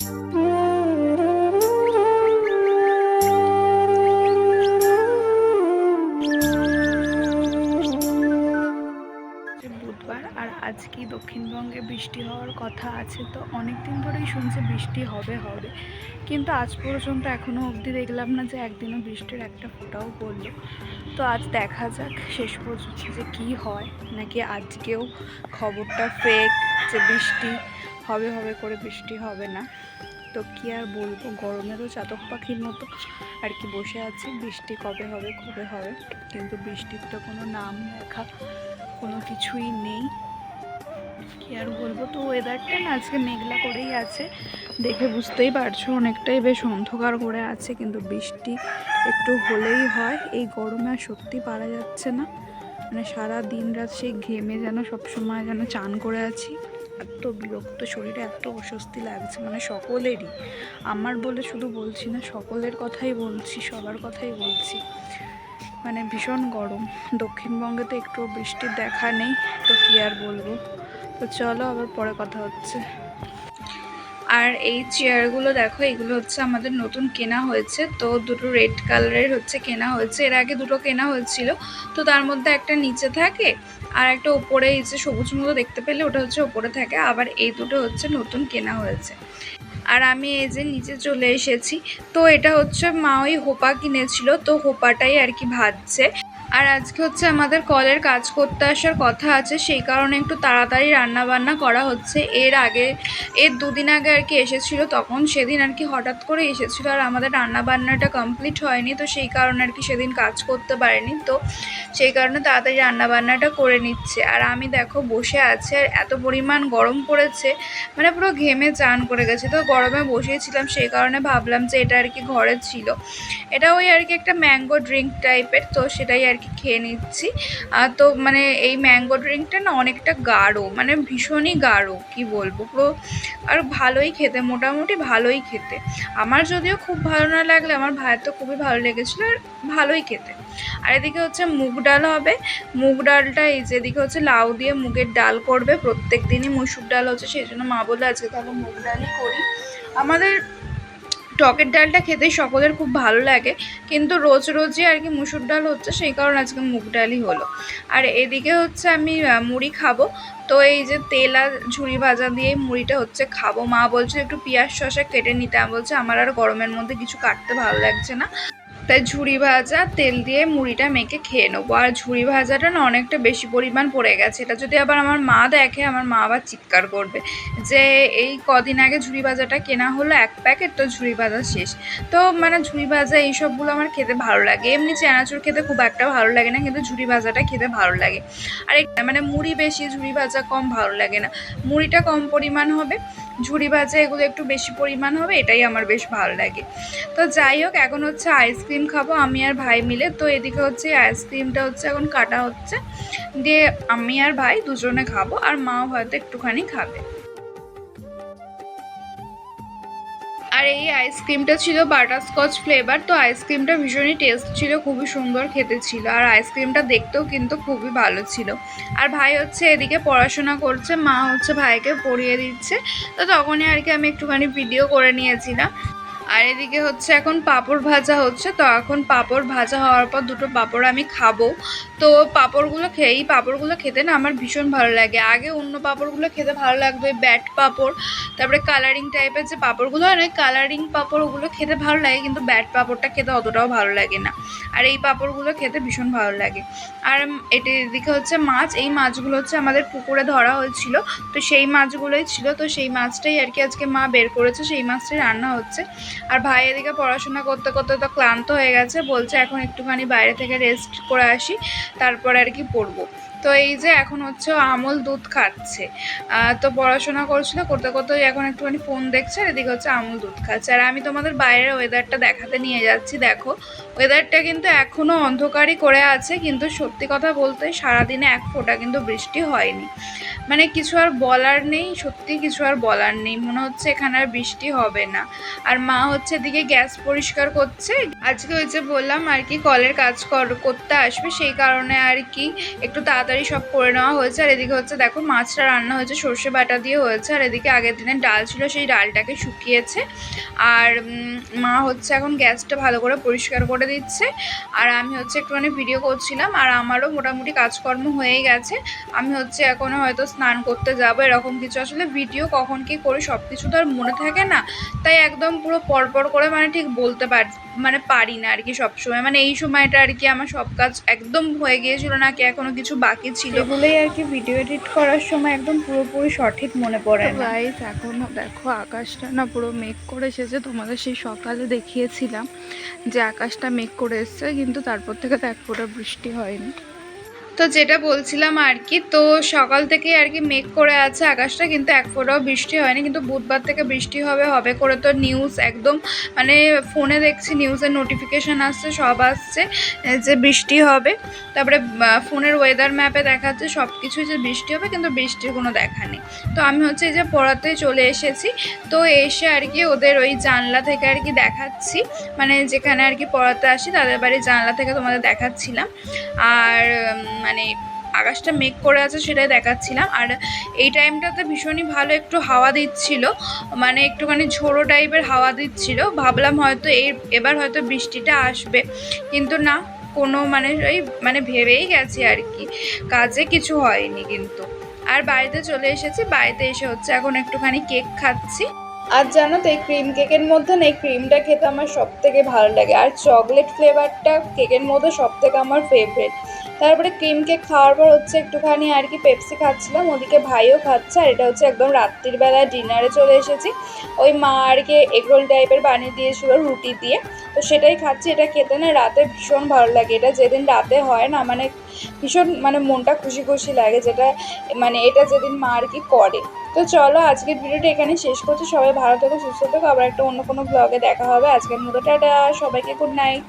Mm-hmm. বৃষ্টি হওয়ার কথা আছে, তো অনেক দিন ধরেই শুনছে বৃষ্টি হবে হবে। কিন্তু আজ পর্যন্ত এখনও অবধি দেখলাম না যে একদিনও বৃষ্টির একটা ফোঁটাও পড়ল। তো আজ দেখা যাক শেষ পর্যন্ত যে কী হয়, নাকি আজকেও খবরটা ফেক যে বৃষ্টি হবে হবে করে বৃষ্টি হবে না। তো কি আর বলব, গরমেরও চাতক পাখির মতো আর কি বসে আছি। বৃষ্টি কবে হবে কবে হবে? কিন্তু বৃষ্টির তো কোনো নাম লেখা কোনো কিছুই নেই। কি আর বলব? তো ওয়েদারটা না আজকে মেঘলা করেই আছে। দেখে বুঝতেই পারছ, অনেকটাই বেশ অন্ধকার করে আছে, কিন্তু বৃষ্টি একটু হলেই হয়। এই গরমে আর সত্যি পারা যাচ্ছে না। মানে সারা দিন রাত সেই ঘেমে যেন সবসময় যেন চান করে আছি। এত বিরক্ত শরীরে, এত অস্বস্তি লাগছে মানে সকলেরই। আমার বলে শুধু বলছি না, সকলের কথাই বলছি, সবার কথাই বলছি। মানে ভীষণ গরম। দক্ষিণবঙ্গে তো একটু বৃষ্টির দেখা নেই, তো কি আর বলব? তো চলো আবার পরে কথা হচ্ছে। আর এই চেয়ারগুলো দেখো, এগুলো হচ্ছে আমাদের নতুন কেনা হয়েছে। তো দুটো রেড কালারের হচ্ছে কেনা হয়েছে। এর আগে দুটো কেনা হয়েছিল। তো তার মধ্যে একটা নিচে থাকে আর একটা ওপরে এই যে সবুজ মতো দেখতে পেলে ওটা হচ্ছে ওপরে থাকে। আবার এই দুটো হচ্ছে নতুন কেনা হয়েছে। আর আমি এই যে নিচে চলে এসেছি। তো এটা হচ্ছে মা ওই হোপা কিনেছিল। তো হোপাটাই আর কি ভাজছে। আর আজকে হচ্ছে আমাদের কলের কাজ করতে আসার কথা আছে, সেই কারণে একটু তাড়াতাড়ি রান্না বান্না করা হচ্ছে। এর আগে, এর দুদিন আগে আর কি এসেছিল, তখন সেদিন আর কি হঠাৎ করে এসেছিল আর আমাদের রান্না বান্নাটা কমপ্লিট হয়নি, তো সেই কারণে আর কি সেদিন কাজ করতে পারেনি। তো সেই কারণে তাড়াতাড়ি রান্না বান্নাটা করে নিচ্ছে। আর আমি দেখো বসে আছে আর এত পরিমাণ গরম পড়েছে মানে পুরো ঘেমে চান করে গেছে। তো গরমে বসিয়েছিলাম সেই কারণে ভাবলাম যে এটা আর কি ঘরে ছিল। এটা ওই আর কি একটা ম্যাঙ্গো ড্রিঙ্ক টাইপের, তো সেটাই আর কি খেয়ে নিচ্ছি। আর তো মানে এই ম্যাঙ্গো ড্রিঙ্কটা না অনেকটা গাঢ় মানে ভীষণই গাঢ়, কি বলব? পুরো আর ভালোই খেতে, মোটামুটি ভালোই খেতে। আমার যদিও খুব ভালো না লাগলে, আমার ভাইয়ের তো খুবই ভালো লেগেছিলো আর ভালোই খেতে। আর এদিকে হচ্ছে মুগ ডাল হবে। মুগ ডালটা এই যে এদিকে হচ্ছে লাউ দিয়ে মুগের ডাল করবে। প্রত্যেক দিনই মুসুর ডাল হচ্ছে, সেই জন্য মা বলে আজকে তাহলে মুগ ডালই করি। আমাদের টকের ডালটা খেতে সকলের খুব ভালো লাগে, কিন্তু রোজ রোজই আর কি মুসুর ডাল হচ্ছে সেই কারণে আজকে মুগ ডালই হলো। আর এদিকে হচ্ছে আমি মুড়ি খাব, তো এই যে তেল আর ঝুড়ি ভাজা দিয়ে মুড়িটা হচ্ছে খাব। মা বলছে একটু পেঁয়াজ শসা কেটে নিতে, আমি বলছে আমার আর গরমের মধ্যে কিছু কাটতে ভালো লাগছে না। তাই ঝুড়ি ভাজা, তেল দিয়ে মুড়িটা মেখে খেয়ে নেব। আর ঝুড়ি ভাজাটা না অনেকটা বেশি পরিমাণ পড়ে গেছে। এটা যদি আবার আমার মা দেখে, আমার মা আবার চিৎকার করবে যে, এই কদিন আগে ঝুড়ি ভাজাটা কেনা হলো, এক প্যাকেট তো ঝুড়ি ভাজা শেষ। তো মানে ঝুড়ি ভাজা এইসবগুলো আমার খেতে ভালো লাগে। এমনি চানাচুর খেতে খুব একটা ভালো লাগে না, কিন্তু ঝুড়ি ভাজাটা খেতে ভালো লাগে। আর মানে মুড়ি বেশি, ঝুড়ি ভাজা কম ভালো লাগে না। মুড়িটা কম পরিমাণ হবে। ঝুড়ি ভাজা এগুলো একটু বেশি পরিমাণ হবে, এটাই আমার বেশ ভালো লাগে। তো যাই হোক, এখন হচ্ছে আইসক্রিম খাব আমি আর ভাই মিলে। তো এদিকে হচ্ছে আইসক্রিমটা হচ্ছে এখন কাটা হচ্ছে। দিয়ে আমি আর ভাই দুজনে খাব, আর মাও হয়তো একটুখানি খাবে। এই আইসক্রিমটা ছিল বাটারস্কচ ফ্লেভার তো আইসক্রিমটা ভীষণই টেস্ট ছিল, খুবই সুন্দর খেতে ছিল। আর আইসক্রিমটা দেখতেও কিন্তু খুবই ভালো ছিল। আর ভাই হচ্ছে এদিকে পড়াশোনা করছে, মা হচ্ছে ভাইকে পড়িয়ে দিচ্ছে। তো তখনই আর কি আমি একটুখানি ভিডিও করে নিয়েছিলাম। আর এদিকে হচ্ছে এখন পাঁপড় ভাজা হচ্ছে, তো এখন পাঁপড় ভাজা হওয়ার পর দুটো পাঁপড় আমি খাব। তো পাঁপড়গুলো খেয়ে, এই পাঁপড়গুলো খেতে না আমার ভীষণ ভালো লাগে। আগে অন্য পাঁপড়গুলো খেতে ভালো লাগবে ব্যাট পাঁপড়, তারপরে কালারিং টাইপের যে পাঁপড়গুলো হয় না কালারিং পাঁপড় ওগুলো খেতে ভালো লাগে, কিন্তু ব্যাট পাঁপড়টা খেতে অতটাও ভালো লাগে না। আর এই পাঁপড়গুলো খেতে ভীষণ ভালো লাগে। আর এটা এদিকে হচ্ছে মাছ, এই মাছগুলো হচ্ছে আমাদের পুকুরে ধরা হয়েছিল, তো সেই মাছগুলোই ছিল, তো সেই মাছটাই আর কি আজকে মা বের করেছে, সেই মাছটাই রান্না হচ্ছে। আর ভাই এদিকে পড়াশোনা করতে করতে তো ক্লান্ত হয়ে গেছে, বলছে এখন একটুখানি বাইরে থেকে রেস্ট করে আসি, তারপর আর কি পড়ব। তো এই যে এখন হচ্ছে আমল দুধ খাচ্ছে। তো পড়াশোনা করছিল, করতে করতে এখন একটুখানি ফোন দেখছে, আর এদিকে হচ্ছে আমল দুধ খাচ্ছে। আর আমি তোমাদের বাইরের ওয়েদারটা দেখাতে নিয়ে যাচ্ছি, দেখো। ওয়েদারটা কিন্তু এখনও অন্ধকারই করে আছে, কিন্তু সত্যি কথা বলতে সারাদিনে এক ফোঁটা কিন্তু বৃষ্টি হয়নি। মানে কিছু আর বলার নেই, সত্যি কিছু আর বলার নেই। মনে হচ্ছে এখানে আর বৃষ্টি হবে না। আর মা হচ্ছে এদিকে গ্যাস পরিষ্কার করছে। আজকে ওই যে বললাম আর কি, কলের কাজ কর- করতে আসবে। সেই কারণে আর কি একটু তাড়াতাড়ি তাড়াতাড়ি সব করে নেওয়া হয়েছে। আর এদিকে হচ্ছে দেখো, মাছটা রান্না হয়েছে, সর্ষে বাটা দিয়ে হয়েছে। আর এদিকে আগের দিনের ডাল ছিল, সেই ডালটাকে শুকিয়েছে। আর মা হচ্ছে এখন গ্যাসটা ভালো করে পরিষ্কার করে দিচ্ছে। আর আমি হচ্ছে একটুখানি ভিডিও করছিলাম, আর আমারও মোটামুটি কাজকর্ম হয়ে গেছে। আমি হচ্ছে এখনও হয়তো স্নান করতে যাব, এরকম কিছু। আসলে ভিডিও কখন কি করি সব কিছু তো আর মনে থাকে না। তাই একদম পুরো পরপর করে মানে ঠিক বলতে পার মানে পারি না আর কি সবসময়। মানে এই সময়টা আর কি আমার সব কাজ একদম হয়ে গিয়েছিল না কি এখনও কিছু বাকি ছিল। বলেই আর কি ভিডিও এডিট করার সময় একদম পুরোপুরি সঠিক মনে পড়ে গাইস এখনও দেখো আকাশটা না পুরো মেঘ করে এসেছে তোমাদের সেই সকালে দেখিয়েছিলাম যে আকাশটা মেঘ করে এসছে কিন্তু তারপর থেকে তো এক ফোঁটা বৃষ্টি হয়নি। তো যেটা বলছিলাম আর কি, তো সকাল থেকে আর কি মেঘ করে আছে আকাশটা, কিন্তু এক ফোঁটাও বৃষ্টি হয়নি, কিন্তু বুধবার থেকে বৃষ্টি হবে হবে করে তো নিউজ একদম মানে ফোনে দেখছি নিউজের নোটিফিকেশান আসছে, সব আসছে যে বৃষ্টি হবে, তারপরে ফোনের ওয়েদার ম্যাপে দেখাচ্ছে, সব কিছুই যে বৃষ্টি হবে, কিন্তু বৃষ্টির কোনো দেখা নেই। তো আমি হচ্ছে এই যে পড়াতে চলে এসেছি, তো এসে আর কি ওদের ওই জানলা থেকে আর কি দেখাচ্ছি মানে যেখানে আর কি পড়াতে আসি, তাদের বাড়ির জানলা থেকে তোমাদের দেখাচ্ছিলাম। আর মানে আকাশটা মেঘ করে আছে সেটাই দেখাচ্ছিলাম। আর এই টাইমটাতে ভীষণই ভালো একটু হাওয়া দিচ্ছিল। মানে একটুখানি ঝোড়ো টাইপের হাওয়া দিচ্ছিল। ভাবলাম হয়তো এই, এবার হয়তো বৃষ্টিটা আসবে। কিন্তু না, কোনো মানে ওই মানে ভেবেই গেছি আর কি। কাজে কিছু হয়নি কিন্তু। আর বাড়িতে চলে এসেছি। বাড়িতে এসে হচ্ছে এখন একটুখানি কেক খাচ্ছি। আর জানো তো, এই ক্রিম কেকের মধ্যে না, এই ক্রিমটা খেতে আমার সব থেকে ভালো লাগে। আর চকলেট ফ্লেভারটা কেকের মধ্যে সব থেকে আমার ফেভারিট তারপরে ক্রিম কেক খাওয়ার পর হচ্ছে একটুখানি আর কি পেপসি খাচ্ছিলাম, ওদিকে ভাইও খাচ্ছে আর এটা হচ্ছে একদম রাত্রির বেলা ডিনারে চলে এসেছি। ওই মা আর কি এগরোল টাইপের বানিয়ে দিয়েছিল রুটি দিয়ে, তো সেটাই খাচ্ছি, এটা খেতে না রাতে ভীষণ ভালো লাগে, এটা যেদিন রাতে হয় না মানে ভীষণ মানে মনটা খুশি খুশি লাগে যেটা মানে এটা যেদিন মা আর কি করে। তো চলো আজকের ভিডিওটা এখানে শেষ করছি, সবাই ভালো থেকো, সুস্থ থেকো, আবার একটা অন্য কোনো ব্লগে দেখা হবে, আজকের মতো টাটা, সবাইকে গুড নাইট